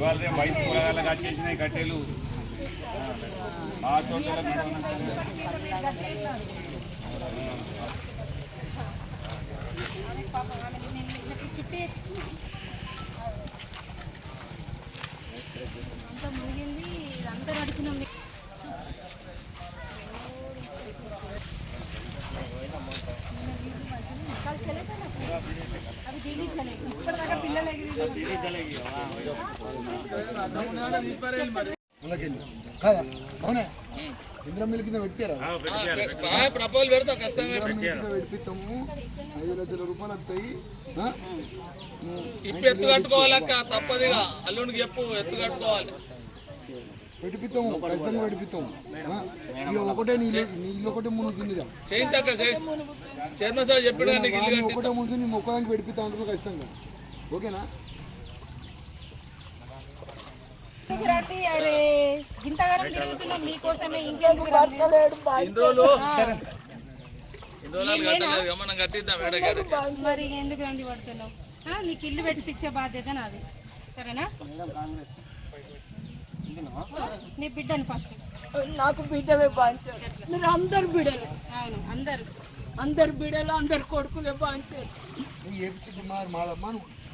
ఇవాళ రేపు వయసు కూరగాయలకు వచ్చేసినాయి కట్టెలు. ఆ చోట్ల అంతా మునిగింది ఇదంతా నడిచినాం. కాదా అవునా ఇంద్రం మిల్ కింద పెట్టారా పెడతా ఖచ్చితంగా పెట్టిస్తాము ఐదు లక్షల రూపాయలు వస్తాయి ఇప్పుడు ఎత్తు కట్టుకోవాలక్క తప్పదిగా అల్లుడికి చెప్పు ఎత్తు కట్టుకోవాలి ఖచ్చితంగా ఒకటే నీళ్ళు నీళ్ళు ఒకటే చైర్మన్ సార్ కట్టి ఒకటే నీ అంటారు ఖచ్చితంగా ఓకేనా? అరే ఇంతగానం తిరుగుతున్నాం మీకోసమే ఇంకెందుకు బతకలేడు మరి ఎందుకు రండి పడుతున్నావు? ఆ, నీకు ఇల్లు పెట్టిపించే బాధ్యత నాది. సరేనా? నీ బిడ్డని ఫస్ట్. నాకు బిడ్డలే బాంచారు మీరు అందరు బిడ్డలు. అవును అందరు. అందరు బిడ్డలు అందరు కొడుకులే బాంచారు నువ్వు ఏపించి మా మాదమ్మా నువ్వు.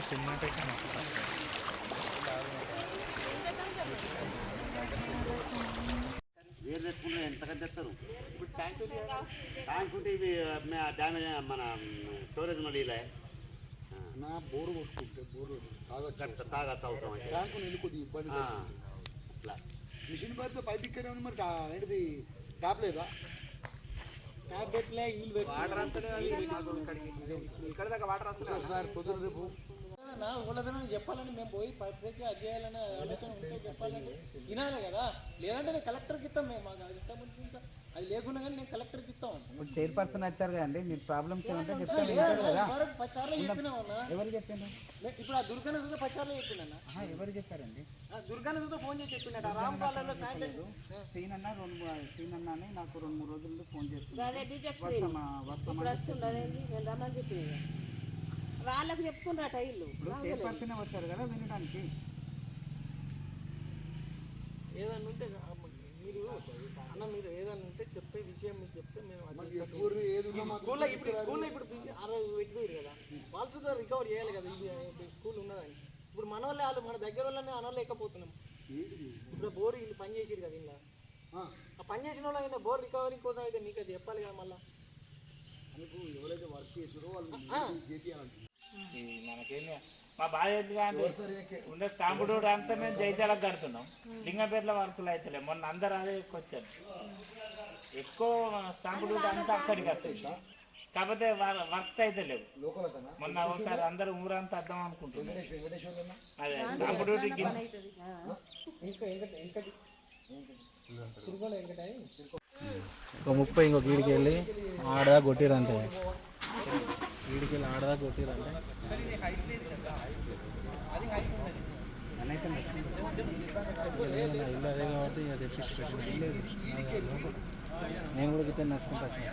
వాడు ఓకేనా వేరు తెచ్చుకుంటే ఎంతకంత తెస్తారు? ట్యాంక్ ఉంటే ఇవి డ్యామేజ్ మన స్టోరేజ్ మళ్ళీ ఇలా. నా బోరు కొట్టుకుంటే బోరు తాగొచ్చు. తాగచ్చు అవసరం ట్యాంకు నీళ్ళు కొద్దిగా ఇబ్బంది. అట్లా. మిషన్ పడితే పైప్ ఇక్కడే ఉంది మరి ఏంటిది? ట్యాప్ లేదా సార్ సార్ పొద్దున రేపు చెప్పాలని మేము పోయి పబ్లిక్ అది చేయాలని ఆలోచన ఉంటే చెప్పాలని వినాలి కదా. లేదంటే నేను కలెక్టర్కి ఇస్తాం మేము మాకు అది ఇస్తాం ముందు ఇంకా అది లేకుండా కానీ నేను కలెక్టర్కి ఇస్తాం. ఇప్పుడు చైర్పర్సన్ వచ్చారు కదండి మీరు ప్రాబ్లమ్స్ ఏమంటే చెప్తాను పది సార్లు చెప్పినామన్నా ఎవరు చెప్పిండు నే- ఇప్పుడు ఆ దుర్గాన చూస్తే పది సార్లు చెప్పిందన్న ఆహా, ఎవరు చెప్పారండి? ఆ దుర్గాన చూస్తే ఫోన్ చేసి చెప్పిండట ఆ రామ్ పాలలో సీన్ అన్న రెండు సీన్ అన్న అని నాకు రెండు మూడు రోజుల నుండి ఫోన్ చేస్తుంది వస్తామా వస్తామా వాళ్ళకి చెప్పుకున్నారట ఇల్లు ఇప్పుడు చైర్పర్సన్ వచ్చారు కదా వినడానికి. ఏదన్నా ఉంటే మీరు అన్న మీరు ఏదన్నా ఉంటే చెప్పే విషయం మీకు చెప్తే మేము స్కూల్లో ఇప్పుడు స్కూల్లో ఇప్పుడు అరవై పెట్టిపోయారు కదా. వాళ్ళు సుధా రికవర్ చేయాలి కదా ఇది ఇప్పుడు స్కూల్ ఉన్నదని. ఇప్పుడు మన వాళ్ళే వాళ్ళు మన దగ్గర వాళ్ళని అనలేకపోతున్నాం. ఇప్పుడు బోర్ వీళ్ళు పని చేసిరు కదా ఇలా ఆ, పని చేసిన వాళ్ళు బోర్ రికవరీ కోసం అయితే మీకు అది చెప్పాలి కదా మళ్ళీ. ఎవరైతే వర్క్ చేసారో వాళ్ళు మనకేమి మా బాధ ఉండే స్టాంపుడు అంతా మేము జైతాలకు కడుతున్నాం. లింగంపేటలో వర్కులు అయితే మొన్న అందరు అదే ఎక్కువ వచ్చారు ఎక్కువ స్టాంపుడు అంతా అక్కడికి వస్తుంది. కాకపోతే వర్క్స్ అయితే లేవు. మొన్న ఒకసారి అందరూ ఊరంతా అర్థం అనుకుంటున్నాం వెంకటేశ్వర అదే స్టాంపుడు ఒక ముప్పై ఇంకో గీడికి వెళ్ళి ఆడ కొట్టిరంటే. వీడికి వెళ్ళి ఆడదా కొట్టిరంటే ఇల్లు అదే కాబట్టి ఇక తెప్పించి పెట్టిన. నేను కూడా గిట్ట నడుచుకుంటా వచ్చిన